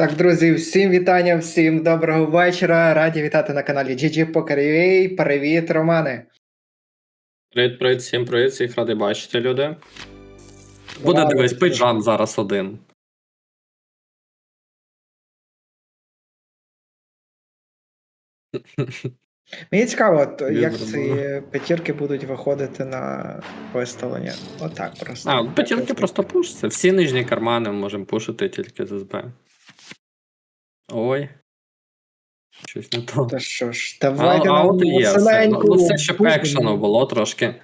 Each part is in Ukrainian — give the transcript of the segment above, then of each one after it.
Так, друзі, всім вітання, всім доброго вечора. Раді вітати на каналі GG Poker.ua. Привіт, Романе. Привіт, привіт, всім привіт, всіх радий бачити, люди. Буде дивись, пейджам зараз один. Мені цікаво, от, як ці п'ятірки будуть виходити на виставлення. Отак просто. А, п'ятірки просто пушаться. Всі нижні кармани ми можемо пушити тільки з СБ. Ой. Щось не то. Та що ж, давайте а на от і є. все. Ну, ну, все, щоб екшену було трошки.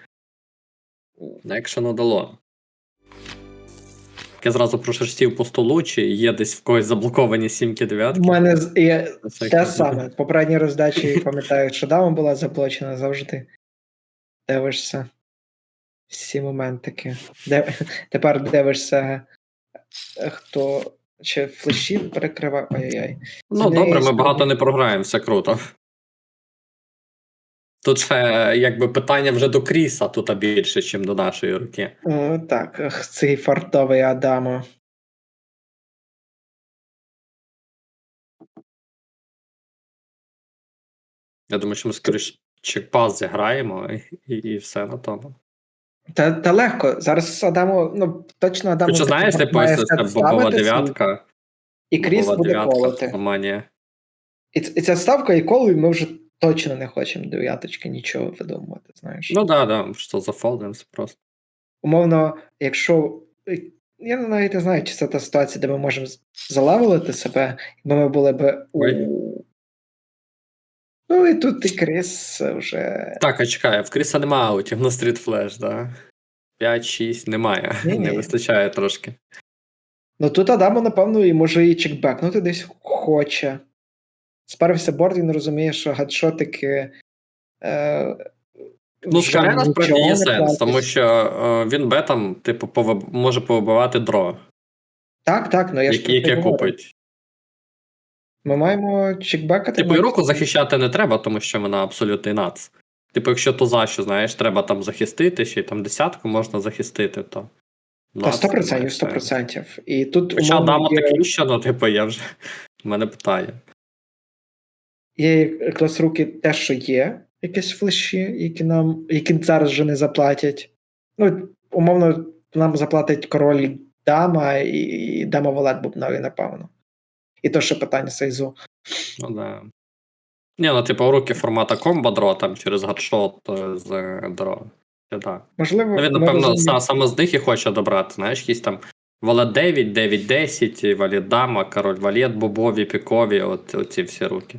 Екшену дало. Я зразу прошерстів по столу, чи є десь в когось заблоковані сімки дев'ятки. У мене з- Це те саме. В попередній роздачі пам'ятаю, що дама була заблочена завжди. Дивишся. Всі моментики. Де... Тепер дивишся, е, хто чи флеші перекриває. Ой-ой-ой. Ну, добре, ми багато не програємо, все круто. Тут ще якби питання вже до Кріса тут більше, ніж до нашої руки. О, так, ах, цей фартовий Адамо. Я думаю, що ми скоріше чекпас зіграємо і, і, і все на тому. Та, та легко. Зараз Адамо, ну точно Адамо. Хоча знаєш, типу, це бобова дев'ятка. І Кріс буде колоти. І, і ця ставка і колою ми вже точно не хочемо дев'яточки нічого видумувати, знаєш. Ну так, да, да, що зафолдимося просто. Умовно, якщо. Я навіть не знаю, чи це та ситуація, де ми можемо з- себе, якби ми були б у. Ну і тут і Кріс вже. Так, а чекай, в Кріса немає аутів на стріт флеш, да? 5-6 немає. Ні-ні. Не вистачає трошки. Ну тут Адамо, напевно, і може і чекбекнути десь хоче. Спервся борт, він розуміє, що гадшотики. Е, Ну, скорее насправді є сенс, тому що е, він бетом, типу, повиб- може повибивати дро, Так, так, ну я ж яке купить. Ми маємо чекбекати. Типу, і руку захищати не треба, тому що вона абсолютний нац. Типу, якщо туза, що знаєш, треба там захистити, ще й там десятку можна захистити, то. Та нац 100%, немає 100%. І тут Хоча дама є, такі, що, ну, типу, я вже. Мене питання. є якраз руки те, що є, якісь флеші, які нам які зараз вже не заплатять. Ну, умовно, нам заплатить король дама і, і дама валет бубнові, напевно. І то, що питання сейзу. Ну, да. Ні, ну, типу, руки формата комбо дро, там через гадшот е, з е, дро. Так. Можливо, Ну, він, напевно, розуміємо- са- саме з них і хоче добрати, знаєш, якісь там валет 9, 9, 10, і валет дама, король валет, бобові, пікові, от оці всі руки.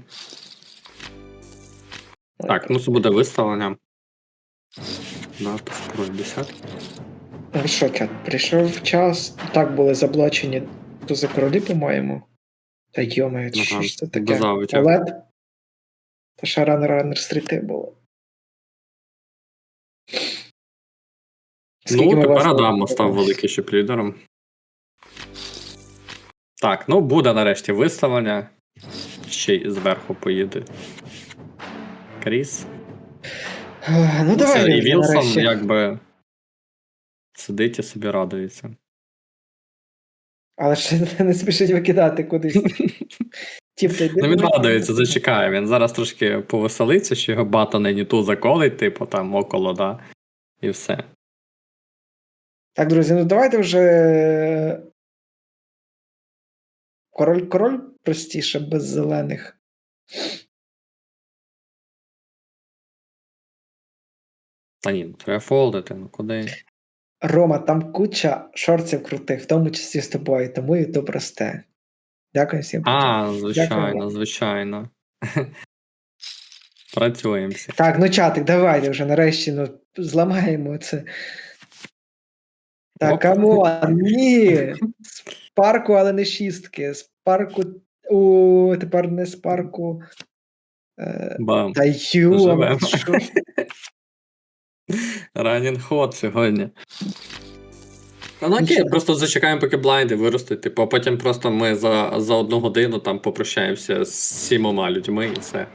Так, ну це буде виставлення. Напис король 10. Ну що, чат, прийшов час. Так були заблочені тузи королі, по-моєму. Та йомаю, Ну, що ж це таке? аутів. Валет? Та ще ранер ранер стріти було. Скільки Ну, ми тепер власне Адам став великий шип-лідером. Так, ну буде нарешті виставлення. Ще й зверху поїде. Кріс. Ех, Ну, Все, давай, і Вілсон нарешті. якби сидить і собі радується. Але ще не спішить викидати кудись. Ну він радується, зачекає. Він зараз трошки повеселиться, що його бата нині ту заколить, типу там около, да. І все. Так, друзі, ну давайте вже. Король король простіше, без зелених. Та ні, ну треба фолдити, ну куди. Рома, там куча шорців крутих, в тому числі з тобою, тому і то просте. Дякую всім. А, звичайно, Дякую. звичайно. Працюємося. Так, ну чатик, давайте вже нарешті ну, зламаємо це. Так, камон, ні. З парку, але не шістки. З парку. У, тепер не з парку. Е, Бам. та ю, Живемо. що ж Ранін ход сьогодні. Ну окей, просто зачекаємо, поки блайнди виростуть, типу, а потім просто ми за, за одну годину там попрощаємося з сімома людьми і все.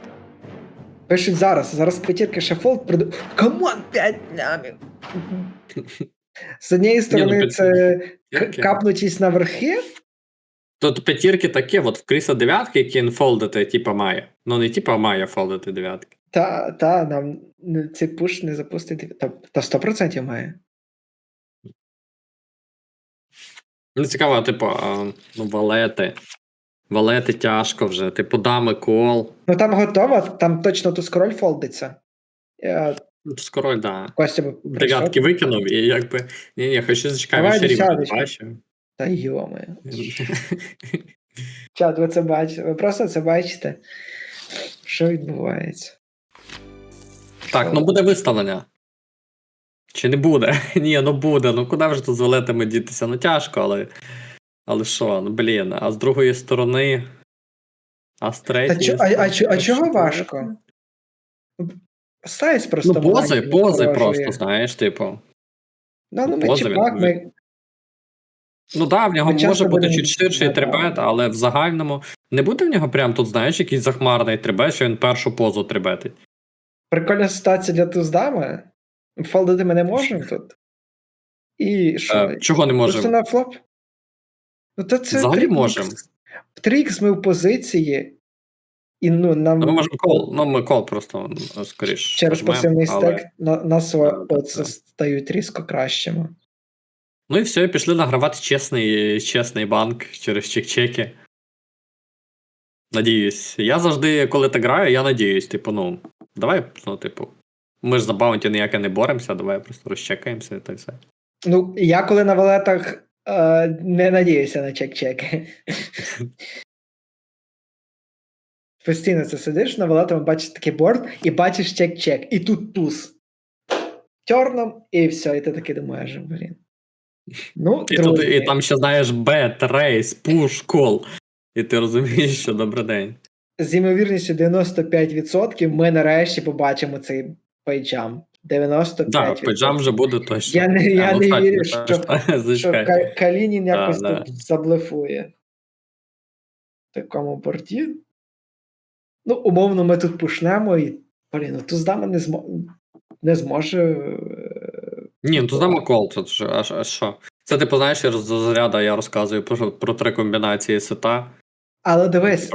Пишуть зараз, зараз п'ятірки ще фолд приду. Камон, 5 лямів. З однієї сторони, п'ят- це к- п'ятірки. капнутість на верхи, Тут п'ятірки такі, от в Кріса дев'ятки, які він фолдити, типа має. Ну не типа має фолдити дев'ятки. Та, та, нам цей пуш не запустить. Та, та 100% має. Ну, цікаво, типу, а, ну, валети. Валети тяжко вже, типу, дами кол. Ну там готово, там точно туз король фолдиться. Я Ну, то да. Костя. Дев'ятки викинув, і якби. Ні, ні, хочу зачекаю, Давай ще рівно бачив. Та йоми. Чат, ви це бачите. Ви просто це бачите. Що відбувається? Так, ну буде виставлення. Чи не буде? Ні, ну буде. Ну куди вже тут з валетами дітися? Ну тяжко, але. Але що, ну блін, а з другої сторони. А з третьої. чо, а, а, а чого важко? Сайз просто. Ну, пози, пози просто, знаєш, типу. Ну, ну ми чіпак, ми, Ну так, в нього Ми може бути чуть ширший да, да. трибет, але в загальному не буде в нього прям тут, знаєш, якийсь захмарний трибет, що він першу позу трибетить. Прикольна ситуація для туздами. Фолдити ми не можемо тут. І що? Е, чого не Просто можемо? на флоп? Ну, то це Взагалі 3х. можемо. 3х ми в позиції, і ну, нам Ну, ми можемо кол, ну ми кол просто ну, скоріш. через пасивний але- стек на, нас оце стають різко кращими. Ну і все, і пішли награвати чесний, чесний банк через чек-чеки. Надіюсь. Я завжди, коли так граю, я надіюсь, типу, ну, давай, ну, типу, ми ж за баунті ніяке не боремося, давай просто розчекаємося і так все. Ну, я коли на валетах е, не надіюся на чек-чеки. Постійно це сидиш на валетах, бачиш такий борт і бачиш чек-чек, і тут туз. Терном, і все, і ти такий думаєш, блін. Ну, І, тут, і там ще знаєш бет, рейс, пуш, кол. І ти розумієш, що добрий день. З ймовірністю 95% ми нарешті побачимо цей пейджам. 95%. Так, педжам вже буде точно. Я не- я А, ну, не вірю, що- що. Калінін якось да. тут заблефує. В такому порті. Ну, умовно, ми тут пушнемо і. Блін, ну туздама не, змо... не зможе. е, Ні, ну тут знаємо кол, тут же, а, що- а що? Це типу, знаєш, я з заряду я розказую про, про три комбінації сета. Але дивись,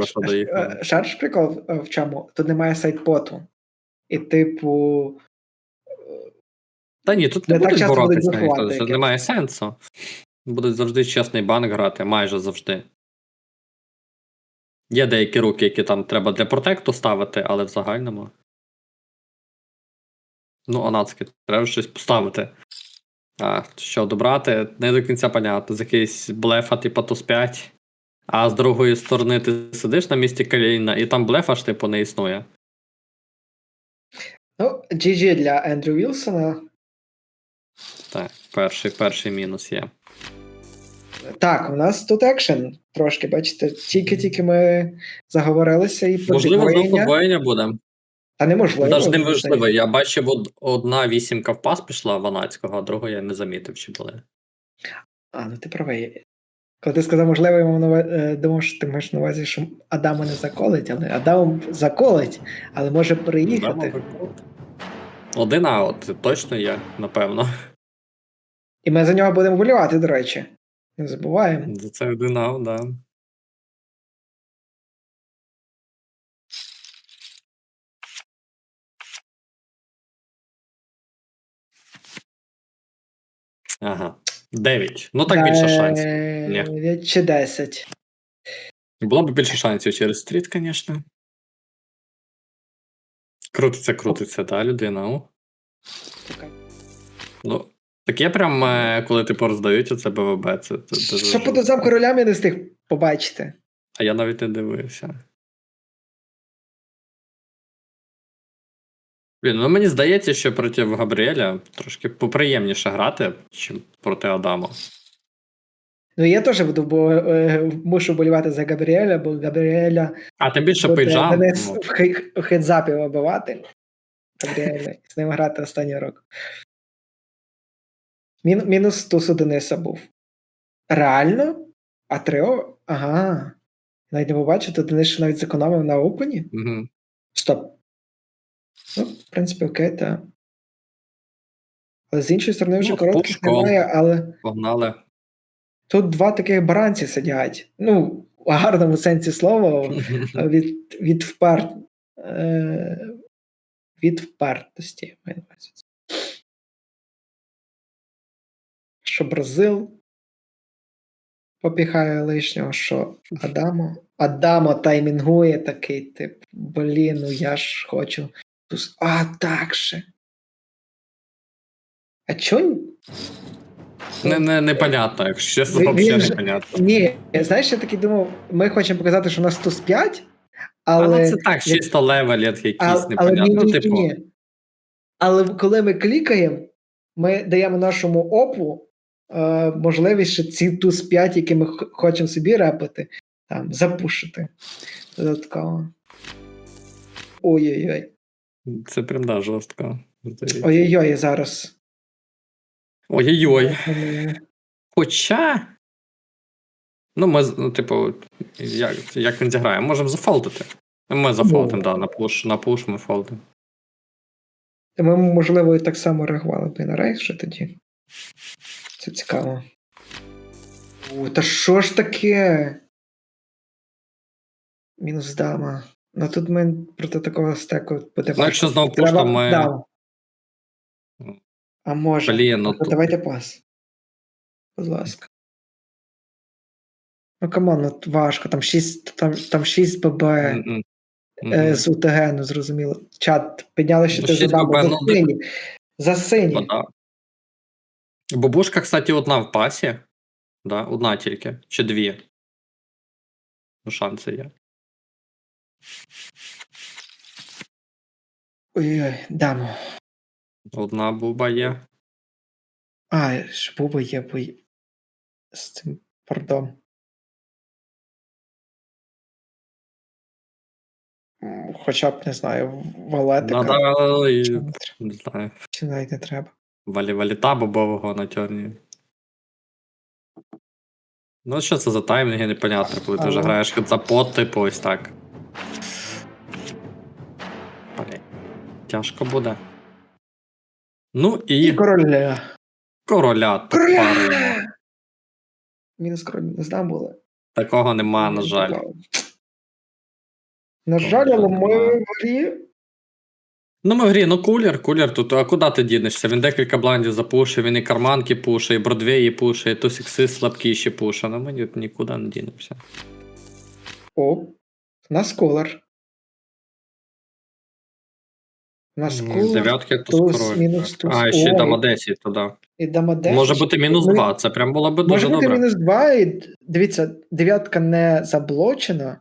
е, шариш прикол в- в чому? Тут немає сайдпоту. І, типу, Та ні, тут не, Не будуть боротися, ніхто, це немає сенсу. Будуть завжди чесний банк грати, майже завжди. Є деякі руки, які там треба для протекту ставити, але в загальному. Ну, анацьки, треба щось поставити. А, що добрати, не до кінця понятно. З якийсь блефа, типу туз 5. А з другої сторони ти сидиш на місці Каліна, і там блефа ж типу не існує. ну, GG для Ендрю Вілсона. Так, перший, перший мінус є. Так, у нас тут екшен трошки, бачите, тільки-тільки ми заговорилися і про Можливо, знову подвоєння. буде. Та неможливо. Навіть неможливо. Я бачив, од- одна вісімка в пас пішла ванацького, а другу я не замітив, чи були. А, ну ти правий. Коли ти сказав, можливо, я мав е, думав, що ти маєш на увазі, що Адама не заколить, але Адам заколить, але може приїхати. Один аут, точно є, напевно. І ми за нього будемо болювати, до речі. Не забуваємо. За це один аут, да. Ага. Дев'ять. Ну так більше шансів. Ні. 9 чи 10. Було б більше шансів через стріт, звісно. Крутиться, крутиться, та людина. о. Ну, таке прям, е, коли типу роздають оце БВБ, це, це, це Що по дозам королями не встиг побачити. А я навіть не дивився. Блін, ну мені здається, що проти Габріеля трошки поприємніше грати, ніж проти Адама. Ну, я теж буду, бо е, мушу болювати за Габріеля, бо Габріеля А тим більше буде пейджам. мене ну, в хедзапі вибивати. Габріеля, з ним грати останній рок. Мін, мінус туз у Дениса був. Реально? А Трио? Ага. Навіть не побачив, то Денис навіть зекономив на опені. мгм. Стоп. Ну, в принципі, окей, так. Але з іншої сторони вже Ну, коротких немає, але Погнали. Тут два таких баранці сидять. Ну, в гарному сенсі слова, від, від, впер... е, від впертості. Що Бразил попіхає лишнього, що Адамо. Адамо таймінгує такий, тип, блін, ну я ж хочу. Туз- А, так же. А чо? Не, не, непонятно, якщо чесно, Він- взагалі непонятно. Ні, знаєш, я такий думав, ми хочемо показати, що у нас туз 5, але. Але це так, чисто левель якийсь А- але непонятно. ні, Ну, ні, типу, ні. Але коли ми клікаємо, ми даємо нашому опу е, можливість ще ці туз 5, які ми хочемо собі репати, там, запушити додатково. Ой-ой-ой. Це прям да, жорстко. Ой-ой-ой, зараз. Ой-ой-ой. Хоча. Ну, ми, ну, типу, як, як він зіграє, можемо зафолдити. Ми зафолдимо, да, на пуш, на пуш ми фолдимо. Ми, можливо, і так само реагували б на рейс ще тоді. Це цікаво. О, та що ж таке? Мінус дама. Ну тут ми проти такого стеку буде Ну, якщо знову то ми. даму. А може. Блін, ну Ну, тут- давайте пас. Будь ласка. Ну, камон, ну важко. Там 6, там, там 6 ББ М-м. е, Мгм. з УТГ, ну зрозуміло. Чат, підняли, що Ну, ти за 6 даму. ББ, За ну, сині. За сині. Вода. Бабушка, кстати, одна в пасі. Да, одна тільки. Чи дві. Ну, шанси є. Ой-ой, дамо. Одна буба є. А, ж Буба є, бо з цим пардон. М, Хоча б не знаю, валетика. І, Чи не не знаю. Чи навіть не треба. Валі валіта бобового на тьорні. Ну, що це за таймінги, непонятно, коли ти вже граєш за пот, типу, ось так. Блін, Тяжко буде. Ну і, І короля. короля тут! Мінус король не знам були. Такого нема, на жаль. На жаль, але ми в грі. Ну, ми в грі, ну кулер, кулер тут, а куди ти дінешся? Він декілька бландів запушив, він і карманки пушить, і бродвеї пушить, і тусікси слабкіші пушить, ну ми ні- нікуди не дінемося. О, у нас колер. У нас М. Дев'ятки то туз, скоро. мінус туз. А, ще й Ой. дама 10 туди. І дама 10. Може бути мінус Ми- 2, це прям було би Може дуже бути добре. мінус 2, і д- дивіться, дев'ятка не заблочена.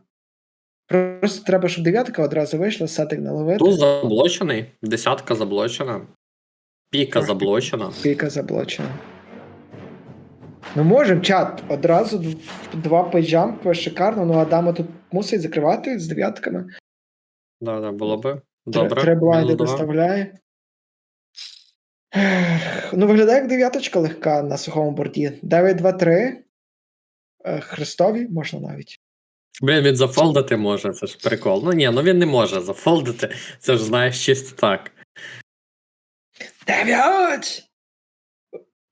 Просто треба, щоб дев'ятка одразу вийшла, сетик наловити. Туз заблочений, десятка заблочена, піка заблочена. Піка заблочена. Ну, можемо, чат. Одразу два пейджампи, шикарно. Ну, Адама тут мусить закривати з дев'ятками. Да, да, було би. Добре. Мінус два. доставляє. Ну, виглядає як дев'яточка легка на сухому борді. 9-2-3. Е, Хрестові можна навіть. Блін, він зафолдити може, це ж прикол. Ну ні, ну він не може зафолдити. Це ж знаєш чисто так. Дев'ять!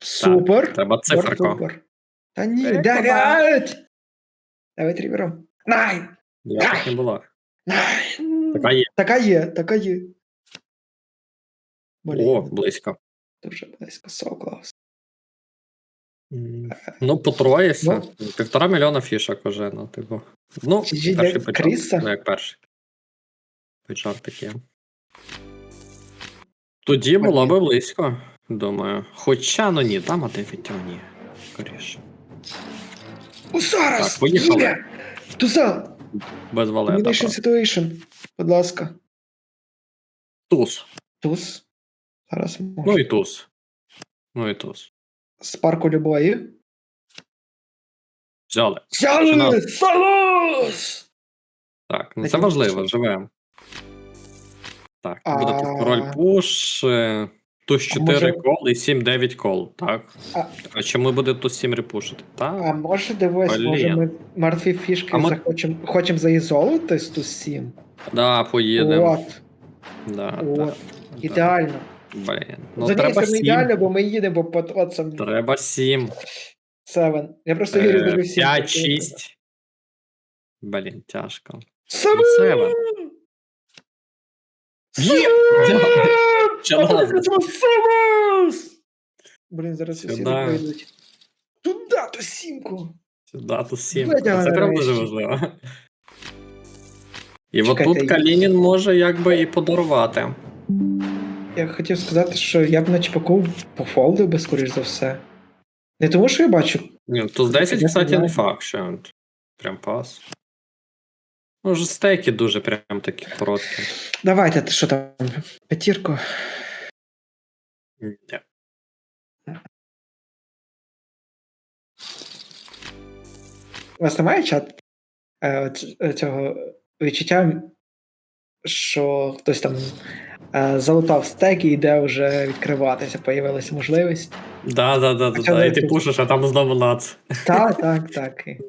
Супер! Треба Супер, циферку. супер. Та ні, дев'ять! Дев'ять рівером. Найн! Я так не було. Така є. Така є, така є. Блін, О, близько. дуже близько, so close. Ну, потроїся. Ну. Півтора мільйона фішок уже, ну, типу. Ну, перший. Кріса? Ну, як перший. Почав таке. Тоді було би близько, думаю. Хоча, ну ні, там а 9, а ні. Скоріше. О, зараз! Так, поїхали. Є! Туза! Без валета. Domination просто. situation. Будь ласка. Туз. Туз. Зараз можу. Ну і туз. Ну і туз. Спарку любої. Взяли. Взяли! Починали. Салус! Так, ну це важливо, живемо. Так, то буде А. король пуш, е, туз 4 може- кол і 7-9 кол, так? А- А чому буде туз 7 репушити? Так. А може дивись, Блін. може ми мертві фішки А ми- захочемо хочемо заізолити з туз 7? Да, поїдемо. От, Да, от. да, Ідеально. да. Блін. Ну, З однієї треба сторони 7. ідеально, бо ми їдемо по потоцам. Треба 7. Севен. Я просто вірю дуже всім. 5, 6. Блін, тяжко. Севен! Севен. Є! Севен! Блін, зараз усі Сюда. прийдуть. Туди, то сімку. Сюди, то 7. Блядь, Це прям дуже важливо. І от тут Калінін може якби і подарувати. Я хотів сказати, що я б на чіпаку пофолдив би, скоріш за все. Не тому, що я бачу. Ні, то з 10, кстати, не факт, що прям пас. Ну, ж стейки дуже прям такі короткі. Давайте, ти що там? П'ятірку. Ні. У вас немає чат е, е, цього відчуття, що хтось там е, залутав стек і йде вже відкриватися, появилася можливість. Да, да, да, да, Хоча да. І ти тут. пушиш, а там знову нац. Так, так, так. І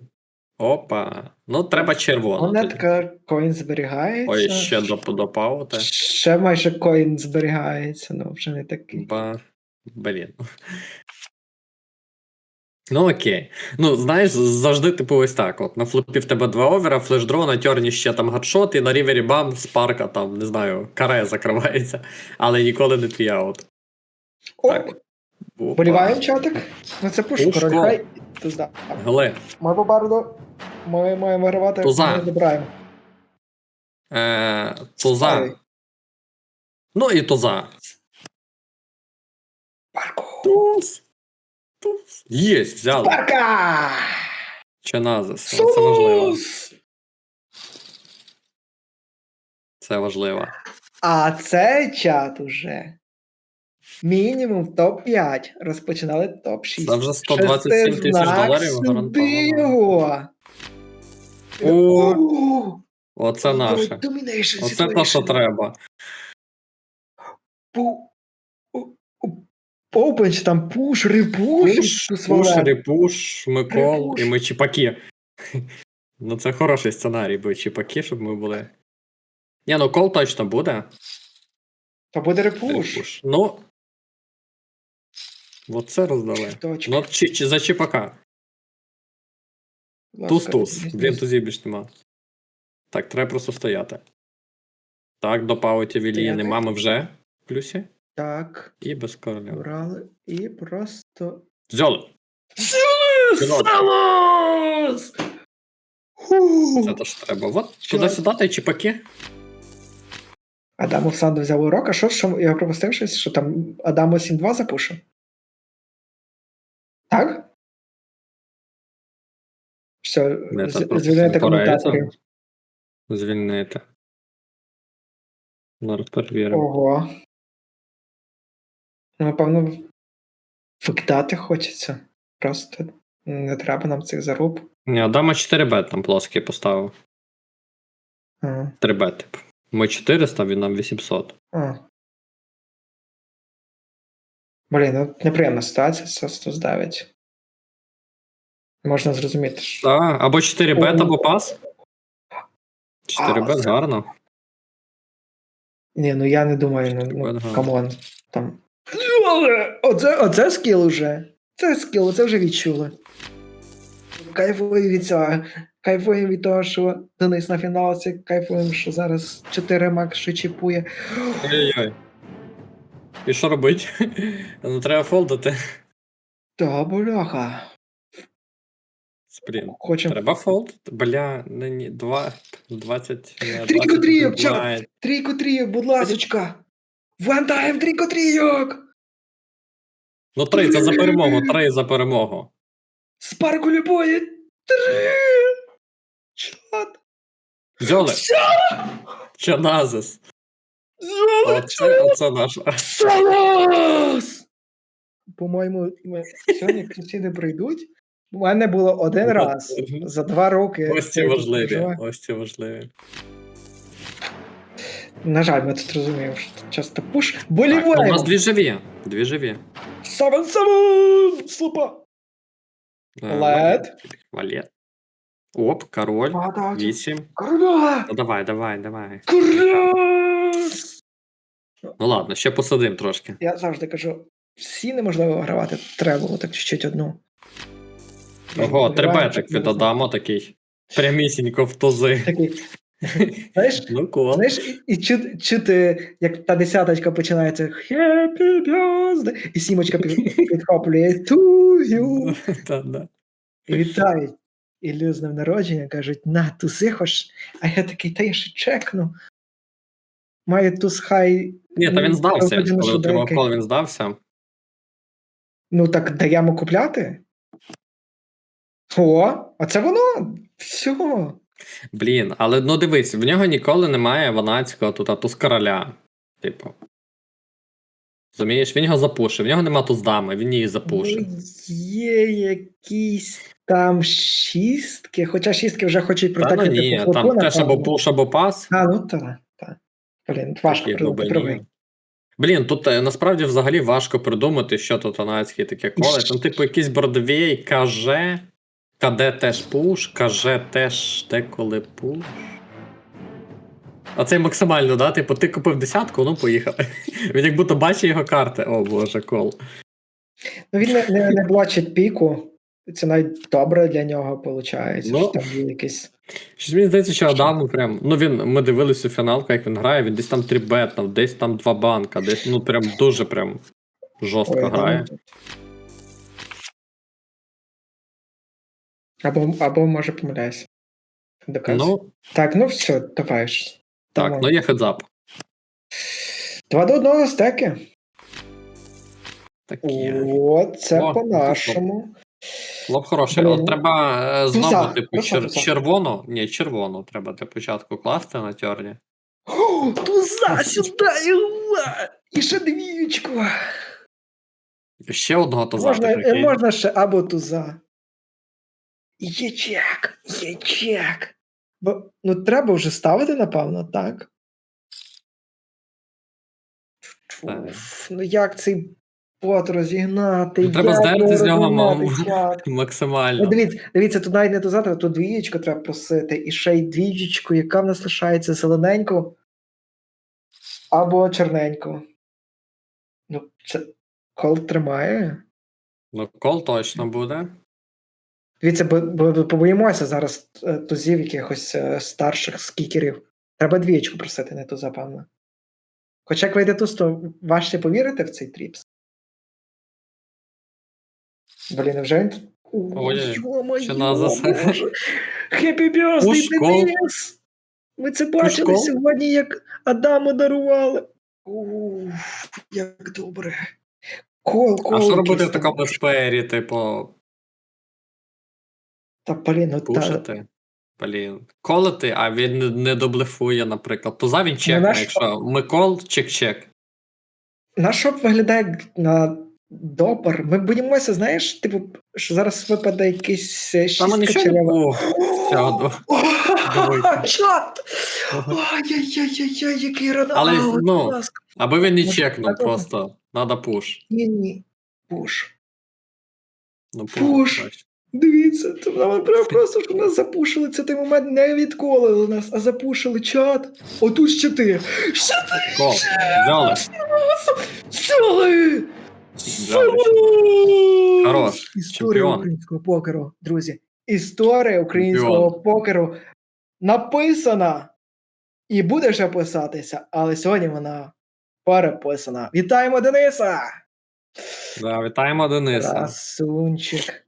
Опа. Ну, треба червоно. Монетка коін зберігається. Ой, ще до, допавити. Ще майже коін зберігається, ну вже не такий. Ба... Блін. Ну окей. Ну, знаєш, завжди типу ось так. От на флипі в тебе два овера, флешдро, на тьорні ще там гадшот, і на рівері бам, спарка там, не знаю, каре закривається. Але ніколи не твій аут. О, Так. Опа. боліваємо чатик. Ну це пуш, Пушко. король хай. Гле. Ми бабардо. Ми маємо вигравати, ми не добираємо. Е. Ставай. Ну і туза. Парку. Туз. Туз. Єсть, взяли. Парка! Чи назис. Це важливо. Це важливо. А цей чат уже. Мінімум топ-5. Розпочинали топ-6. Це вже 127 тисяч доларів гарантовано. його. О, Оце наше. Оце те, що треба. Open чи там пуш, репуш. Пуш, пуш, репуш, Микол і ми чіпаки. Ну, це хороший сценарій, бо чіпаки, щоб ми були. Ні, ну кол точно буде. То буде репуш. Репуш. Ну. Оце роздали. Ну, чи, чи за чіпака. Туз-туз. Блін, тузів більш нема. Так, треба просто стояти. Так, до пауті вілії Стояти. нема, ми вже в плюсі. Так, І без короля. брали і просто. Взяли. Пілот. Силус! Це то ж треба. От Що? туди-сюди та й чіпаки. Адамов Санду взяв урок, а що, що я пропустив щось, що там Адамо 7-2 запушив? Так? Все, Не, з- звільнити коментаторів. Звільнити. Зараз перевіримо. Ого. Ну, Напевно, викидати хочеться. Просто не треба нам цих заруб. Ні, Адама 4 бет там плоский поставив. А, 3 бет, типу. Ми 400, він нам 800. а. Блін, ну неприємна ситуація, це 109. Можна зрозуміти, що. Так, або 4 бет, або пас. 4 А, бет, гарно. Ні, ну я не думаю, ну, камон. Там. Але Оце, оце скіл уже. Це скіл, це вже відчули. Кайфуємо від цього. Кайфуємо від того, що Денис на фіналці, кайфуємо, що зараз 4 макс ще чіпує. Ой-ой-ой. І що робить? Ну треба фолдити. Та бляха. Блін. Хочемо Треба фолд? Бля, не, ні, 2, 20, не, Трійку 20 трійок, чат! Трійку трійок, будь ласочка! Вантаєм трійку трійок! Ну 3, це за перемогу, 3 за перемогу. Спарку любої! Три! Чат! Взяли. Все! Чоназис. Золото! Оце, оце наш. Салас! По-моєму, сьогодні, не прийдуть, у мене було один раз за два роки. Ось ці важливі. Ось ці важливі. На жаль, ми тут розуміємо, що тут часто пуш. Так, ну, у Боліваємо! нас дві живі. Дві живі. Савен Савен! Слупа! Лед. Валет. Оп, король. 8. Короля! Ну давай, давай, давай. Крас! Ну ладно, ще посадим трошки. Я завжди кажу: всі неможливо вигравати, треба було так чуть-чуть одну. Ого, щоб від Адамо такий. Прямісінько в тузи. Такий. Знаєш, Ну, кул. знаєш, і, і чути, чути, як та десяточка починається Happy birthday, і сімочка підхоплює to you. Та, да. І вітають Іллю з днем народження, кажуть, на, тузи хоч. А я такий, та я ще чекну. Має туз хай. Ні, та він здався. Коли отримав кол, він здався. Ну так даємо купляти. О, а це воно. Все. Блін, але ну дивись, в нього ніколи немає ванацького тут, туз короля. Типу. Розумієш, він його запушив, в нього нема туз дами, він її запушив. Ну, Є якісь там шістки, хоча шістки вже хочуть Та ну ні, по там флоту, теж або напевно. пуш, або пас. А, ну так, так. Блін, важко Такі придумати глибині. Блін, тут е, насправді взагалі важко придумати, що тут анацьке таке коле. Там, типу, якийсь Бродвей, каже, КД теж пуш, каже теж деколи пуш. А це максимально, да? Типу, ти купив десятку, ну поїхали. Він як будто бачить його карти. О боже, кол. Ну він не, не, не блочить піку. Це навіть добре для нього виходить. Ну. що там є якийсь. Щось мені здається, що Адам прям. Ну він ми дивилися фіналку, як він грає, він десь там трібетнув, десь там два банка, десь ну прям дуже прям жорстко Ой, грає. ну, Або, або може помиляюся. Ну, Так, ну все, давай так, Давай. ну є хедзап. Два до одного стеки. Такі. О, це О, по-нашому. Лоб хороший, але треба е, знову, Туза, типу, просто чер- туза. червону. Ні, червону треба для початку класти на тьорні. О, туза сюди! уа! І ще двіючку. Ще одного туза. Можна, ти прикинь. можна ще або туза. Є чек, є чек. Бо, ну, треба вже ставити, напевно, так? Так. Уф, Ну як цей бот розігнати? Ну, треба Як здерти з нього, мам. розігнати? Як? Максимально. Ну, дивіться, дивіться, тут навіть не туза, треба, тут двієчку треба просити. І ще й двієчку, яка в нас лишається зелененьку або чорненьку. Ну, це кол тримає. Ну, кол точно буде. Дивіться, бо, бо побоїмося зараз е, тузів якихось е, старших скікерів. Треба двієчку просити, не туза, певно. Хоча як вийде туз, то важче повірити в цей тріпс. Блін, вже він birthday, Пушкол. Денис! Ми це бачили Пушкол. сьогодні, як Адаму дарували. Уф, як добре. Кол, кол. А що робити в такому спері, типу, Та, блін, ну та, пушити? Блін. Колити, а він не, не доблефує, наприклад. Туза він чекне, наш- якщо ми кол, чек-чек. На що б виглядає як на допер? Ми боїмося, знаєш, типу, що зараз випаде якийсь е, Там шістка нічого чи не лева. було. Всього. Давайте. Чат! Ай-яй-яй-яй, який рано. Але, будь ну, ласка. Аби він не Може, чекнув просто. Надо пуш. Ні, ні. Пуш. Ну, Пуш. бачиш. Дивіться, це нам просто, щоб нас запушили. Це той момент не відколили нас, а запушили чат. Отут ще ти. Ще ти! Кол. Взяли. Сили! Хорош. Історія Чемпіон. українського покеру, друзі. Історія українського покеру написана і буде ще писатися, але сьогодні вона переписана. Вітаємо Дениса! Да, вітаємо Дениса. Красунчик.